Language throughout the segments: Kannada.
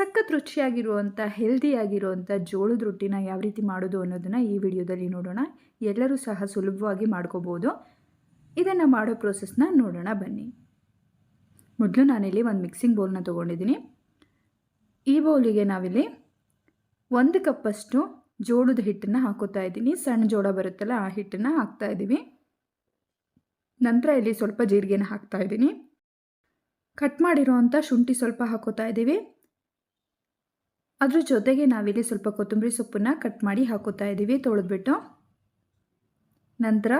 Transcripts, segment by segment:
ಸಖತ್ ರುಚಿಯಾಗಿರುವಂಥ ಹೆಲ್ದಿಯಾಗಿರುವಂಥ ಜೋಳದ ರೊಟ್ಟಿನ ಯಾವ ರೀತಿ ಮಾಡೋದು ಅನ್ನೋದನ್ನು ಈ ವಿಡಿಯೋದಲ್ಲಿ ನೋಡೋಣ. ಎಲ್ಲರೂ ಸಹ ಸುಲಭವಾಗಿ ಮಾಡ್ಕೋಬೋದು. ಇದನ್ನು ಮಾಡೋ ಪ್ರೋಸೆಸ್ನ ನೋಡೋಣ ಬನ್ನಿ. ಮೊದಲು ನಾನಿಲ್ಲಿ ಒಂದು ಮಿಕ್ಸಿಂಗ್ ಬೌಲ್ನ ತೊಗೊಂಡಿದ್ದೀನಿ. ಈ ಬೌಲಿಗೆ ನಾವಿಲ್ಲಿ ಒಂದು ಕಪ್ಪಷ್ಟು ಜೋಳದ ಹಿಟ್ಟನ್ನು ಹಾಕೋತಾ ಇದ್ದೀನಿ. ಸಣ್ಣ ಜೋಳ ಬರುತ್ತಲ್ಲ, ಆ ಹಿಟ್ಟನ್ನು ಹಾಕ್ತಾ ಇದ್ದೀವಿ. ನಂತರ ಇಲ್ಲಿ ಸ್ವಲ್ಪ ಜೀರಿಗೆನ ಹಾಕ್ತಾ ಇದ್ದೀನಿ. ಕಟ್ ಮಾಡಿರೋವಂಥ ಶುಂಠಿ ಸ್ವಲ್ಪ ಹಾಕೋತಾ ಇದ್ದೀವಿ. ಅದ್ರ ಜೊತೆಗೆ ನಾವಿಲ್ಲಿ ಸ್ವಲ್ಪ ಕೊತ್ತಂಬರಿ ಸೊಪ್ಪನ್ನು ಕಟ್ ಮಾಡಿ ಹಾಕೋತಾ ಇದ್ದೀವಿ ತೊಳೆದ್ಬಿಟ್ಟು. ನಂತರ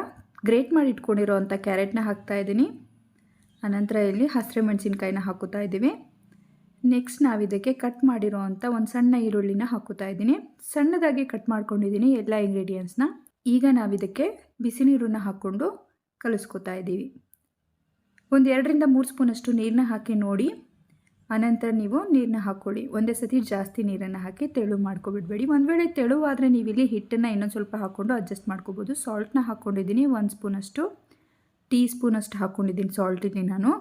ಗ್ರೇಟ್ ಮಾಡಿ ಇಟ್ಕೊಂಡಿರೋವಂಥ ಕ್ಯಾರೆಟ್ನ ಹಾಕ್ತಾ ಇದ್ದೀನಿ ಆನಂತರ ಇಲ್ಲಿ ಹಸಿರು ಮೆಣಸಿನ್ಕಾಯಿನ ಹಾಕೋತಾ ಇದ್ದೀವಿ ನೆಕ್ಸ್ಟ್ ನಾವು ಇದಕ್ಕೆ ಕಟ್ ಮಾಡಿರೋ ಅಂಥ ಒಂದು ಸಣ್ಣ ಈರುಳ್ಳಿನ ಹಾಕೋತಾ ಇದ್ದೀನಿ ಸಣ್ಣದಾಗಿ ಕಟ್ ಮಾಡ್ಕೊಂಡಿದ್ದೀನಿ ಎಲ್ಲ ಇಂಗ್ರೀಡಿಯೆಂಟ್ಸ್ನ. ಈಗ ನಾವು ಇದಕ್ಕೆ ಬಿಸಿ ನೀರನ್ನ ಹಾಕ್ಕೊಂಡು ಕಲಿಸ್ಕೊತಾ ಇದ್ದೀವಿ ಒಂದು ಎರಡರಿಂದ ಮೂರು ಸ್ಪೂನಷ್ಟು ನೀರನ್ನ ಹಾಕಿ ನೋಡಿ. ಆನಂತರ ನೀವು ನೀರನ್ನ ಹಾಕ್ಕೊಳ್ಳಿ ಒಂದೇ ಸತಿ ಜಾಸ್ತಿ ನೀರನ್ನು ಹಾಕಿ ತೆಳು ಮಾಡ್ಕೊಬಿಡ್ಬೇಡಿ. ಒಂದು ವೇಳೆ ತೆಳುವಾದರೆ ನೀವು ಇಲ್ಲಿ ಹಿಟ್ಟನ್ನು ಇನ್ನೊಂದು ಸ್ವಲ್ಪ ಹಾಕ್ಕೊಂಡು ಅಡ್ಜಸ್ಟ್ ಮಾಡ್ಕೋಬೋದು. ಸಾಲ್ಟ್ನ ಹಾಕ್ಕೊಂಡಿದ್ದೀನಿ ಒಂದು ಸ್ಪೂನಷ್ಟು, ಟೀ ಸ್ಪೂನಷ್ಟು ಹಾಕ್ಕೊಂಡಿದ್ದೀನಿ ಸಾಲ್ಟಿಗೆ ನಾನು.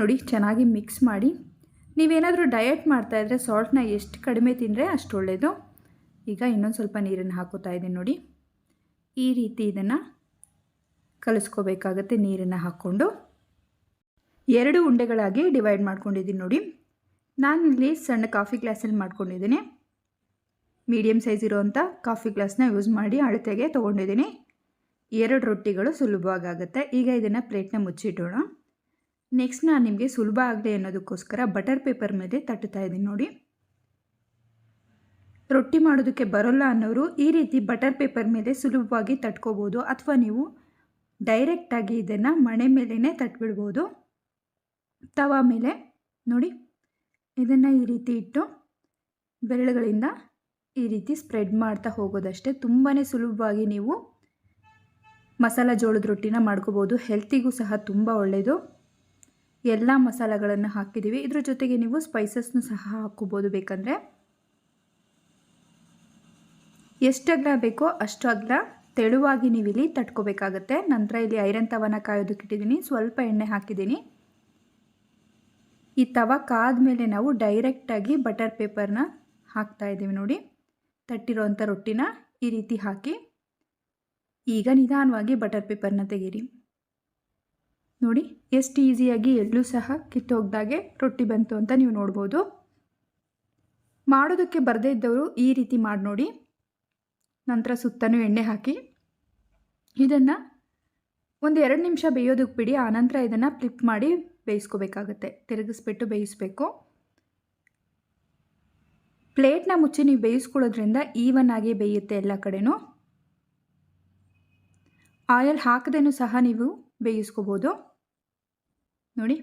ನೋಡಿ, ಚೆನ್ನಾಗಿ ಮಿಕ್ಸ್ ಮಾಡಿ. ನೀವೇನಾದರೂ ಡಯಟ್ ಇದ್ದರೆ ಸಾಲ್ಟ್ನ ಎಷ್ಟು ಕಡಿಮೆ ತಿಂದರೆ ಅಷ್ಟು ಒಳ್ಳೆಯದು ಈಗ ಇನ್ನೊಂದು ಸ್ವಲ್ಪ ನೀರನ್ನು ಹಾಕೋತಾ ಇದ್ದೀನಿ ನೋಡಿ. ಈ ರೀತಿ ಇದನ್ನು ಕಲಿಸ್ಕೋಬೇಕಾಗತ್ತೆ ನೀರನ್ನು ಹಾಕ್ಕೊಂಡು ಎರಡು ಉಂಡೆಗಳಾಗಿ ಡಿವೈಡ್ ಮಾಡ್ಕೊಂಡಿದ್ದೀನಿ ನೋಡಿ. ನಾನಿಲ್ಲಿ ಸಣ್ಣ ಕಾಫಿ ಗ್ಲಾಸಲ್ಲಿ ಮಾಡ್ಕೊಂಡಿದ್ದೀನಿ. ಮೀಡಿಯಮ್ ಸೈಜ್ ಇರೋವಂಥ ಕಾಫಿ ಗ್ಲಾಸ್ನ ಯೂಸ್ ಮಾಡಿ ಅಳತೆಗೆ ತೊಗೊಂಡಿದ್ದೀನಿ. ಎರಡು ರೊಟ್ಟಿಗಳು ಸುಲಭವಾಗುತ್ತೆ. ಈಗ ಇದನ್ನು ಪ್ಲೇಟ್ನ ಮುಚ್ಚಿಟ್ಟೋಣ ನೆಕ್ಸ್ಟ್ ನಾನು ನಿಮಗೆ ಸುಲಭ ಆಗಲಿ ಅನ್ನೋದಕ್ಕೋಸ್ಕರ ಬಟರ್ ಪೇಪರ್ ಮೇಲೆ ತಟ್ಟುತ್ತಾ ಇದ್ದೀನಿ ನೋಡಿ. ರೊಟ್ಟಿ ಮಾಡೋದಕ್ಕೆ ಬರೋಲ್ಲ ಅನ್ನೋರು ಈ ರೀತಿ ಬಟರ್ ಪೇಪರ್ ಮೇಲೆ ಸುಲಭವಾಗಿ ತಟ್ಕೋಬೋದು. ಅಥವಾ ನೀವು ಡೈರೆಕ್ಟಾಗಿ ಇದನ್ನು ಮಣೆ ಮೇಲೇ ತಟ್ಬಿಡ್ಬೋದು. ತವ ಮೇಲೆ ನೋಡಿ. ಇದನ್ನು ಈ ರೀತಿ ಇಟ್ಟು ಬೆರಳುಗಳಿಂದ ಈ ರೀತಿ ಸ್ಪ್ರೆಡ್ ಮಾಡ್ತಾ ಹೋಗೋದಷ್ಟೇ. ತುಂಬಾ ಸುಲಭವಾಗಿ ನೀವು ಮಸಾಲ ಜೋಳದ ರೊಟ್ಟಿನ ಮಾಡ್ಕೋಬೋದು. ಹೆಲ್ತಿಗೂ ಸಹ ತುಂಬ ಒಳ್ಳೆಯದು ಎಲ್ಲ ಮಸಾಲಗಳನ್ನು ಹಾಕಿದ್ದೀವಿ. ಇದ್ರ ಜೊತೆಗೆ ನೀವು ಸ್ಪೈಸಸ್ನು ಸಹ ಹಾಕ್ಕೋಬೋದು ಬೇಕಂದರೆ. ಎಷ್ಟು ಅಗ್ಲ ಬೇಕೋ ಅಷ್ಟು ಅಗ್ಲ ತೆಳುವಾಗಿ ನೀವು ಇಲ್ಲಿ ತಟ್ಕೋಬೇಕಾಗತ್ತೆ. ನಂತರ ಇಲ್ಲಿ ಐರನ್ ತವನ ಕಾಯೋದಕ್ಕಿಟ್ಟಿದ್ದೀನಿ ಸ್ವಲ್ಪ ಎಣ್ಣೆ ಹಾಕಿದ್ದೀನಿ. ಈ ತವ ಕಾದ ಮೇಲೆ ನಾವು ಡೈರೆಕ್ಟಾಗಿ ಬಟರ್ ಪೇಪರ್ನ ಹಾಕ್ತಾ ಇದ್ದೀವಿ ನೋಡಿ. ತಟ್ಟಿರೋವಂಥ ರೊಟ್ಟಿನ ಈ ರೀತಿ ಹಾಕಿ ಈಗ ನಿಧಾನವಾಗಿ ಬಟರ್ ಪೇಪರ್ನ ತೆಗೀರಿ. ನೋಡಿ, ಎಷ್ಟು ಈಸಿಯಾಗಿ ಎಲ್ಲೂ ಸಹ ಕಿತ್ತೋಗ್ದಾಗೆ ರೊಟ್ಟಿ ಬಂತು ಅಂತ ನೀವು ನೋಡ್ಬೋದು. ಮಾಡೋದಕ್ಕೆ ಬರದೇ ಇದ್ದವರು ಈ ರೀತಿ ಮಾಡಿ ನೋಡಿ ನಂತರ ಸುತ್ತನೂ ಎಣ್ಣೆ ಹಾಕಿ ಇದನ್ನು ಒಂದು ಎರಡು ನಿಮಿಷ ಬೇಯೋದಕ್ಕೆ ಬಿಡಿ ಆನಂತರ ಇದನ್ನು ಫ್ಲಿಪ್ ಮಾಡಿ ಬೇಯಿಸ್ಕೋಬೇಕಾಗತ್ತೆ. ತಿರುಗಿಸ್ಬಿಟ್ಟು ಬೇಯಿಸ್ಬೇಕು. ಪ್ಲೇಟ್ನ ಮುಚ್ಚಿ ನೀವು ಬೇಯಿಸ್ಕೊಳ್ಳೋದ್ರಿಂದ ಈವನ್ ಆಗಿ ಬೇಯುತ್ತೆ ಎಲ್ಲ ಕಡೆನೂ. ಆಯಲ್ ಹಾಕದೇನೂ ಸಹ ನೀವು ಬೇಯಿಸ್ಕೋಬೋದು. ನೋಡಿ.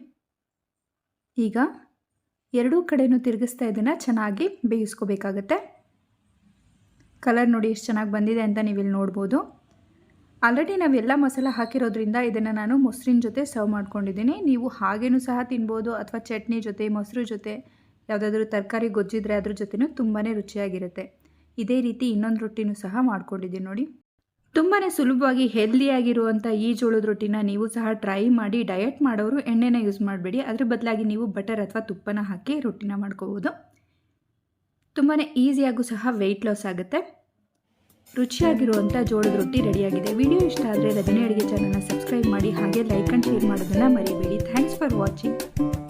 ಈಗ ಎರಡೂ ಕಡೆಯೂ ತಿರುಗಿಸ್ತಾ ಇದನ್ನು ಚೆನ್ನಾಗಿ ಬೇಯಿಸ್ಕೋಬೇಕಾಗತ್ತೆ. ಕಲರ್ ನೋಡಿ ಎಷ್ಟು ಚೆನ್ನಾಗಿ ಬಂದಿದೆ ಅಂತ ನೀವು ಇಲ್ಲಿ ನೋಡ್ಬೋದು. ಆಲ್ರೆಡಿ ನಾವೆಲ್ಲ ಮಸಾಲ ಹಾಕಿರೋದ್ರಿಂದ ಇದನ್ನು ನಾನು ಮೊಸರಿನ ಜೊತೆ ಸರ್ವ್ ಮಾಡ್ಕೊಂಡಿದ್ದೀನಿ. ನೀವು ಹಾಗೇನೂ ಸಹ ತಿನ್ಬೋದು ಅಥವಾ ಚಟ್ನಿ ಜೊತೆ, ಮೊಸರು ಜೊತೆ, ಯಾವುದಾದ್ರೂ ತರಕಾರಿ ಗೊಜ್ಜಿದ್ರೆ ಅದ್ರ ಜೊತೆನೂ ತುಂಬಾ ರುಚಿಯಾಗಿರುತ್ತೆ. ಇದೇ ರೀತಿ ಇನ್ನೊಂದು ರೊಟ್ಟಿನೂ ಸಹ ಮಾಡ್ಕೊಂಡಿದ್ದೀನಿ ನೋಡಿ. ತುಂಬಾ ಸುಲಭವಾಗಿ ಹೆಲ್ದಿಯಾಗಿರುವಂಥ ಈ ಜೋಳದ ರೊಟ್ಟಿನ ನೀವು ಸಹ ಟ್ರೈ ಮಾಡಿ ಡಯಟ್ ಮಾಡೋರು ಎಣ್ಣೆನ ಯೂಸ್ ಮಾಡಬೇಡಿ. ಅದ್ರ ಬದಲಾಗಿ ನೀವು ಬಟರ್ ಅಥವಾ ತುಪ್ಪನ ಹಾಕಿ ರೊಟ್ಟಿನ ಮಾಡ್ಕೋಬೋದು. ತುಂಬಾ ಈಸಿಯಾಗೂ ಸಹ ವೆಯ್ಟ್ ಲಾಸ್ ಆಗುತ್ತೆ. ರುಚಿಯಾಗಿರುವಂಥ ಜೋಳದ ರೊಟ್ಟಿ ರೆಡಿಯಾಗಿದೆ. ವಿಡಿಯೋ ಇಷ್ಟ ಆದರೆ ರಜನಿ ಅಡುಗೆ ಚಾನಲ್ನ ಸಬ್ಸ್ಕ್ರೈಬ್ ಮಾಡಿ, ಹಾಗೆ ಲೈಕ್ ಅಂಡ್ ಶೇರ್ ಮಾಡೋದನ್ನ ಮರಿಬೇಡಿ. Thanks for watching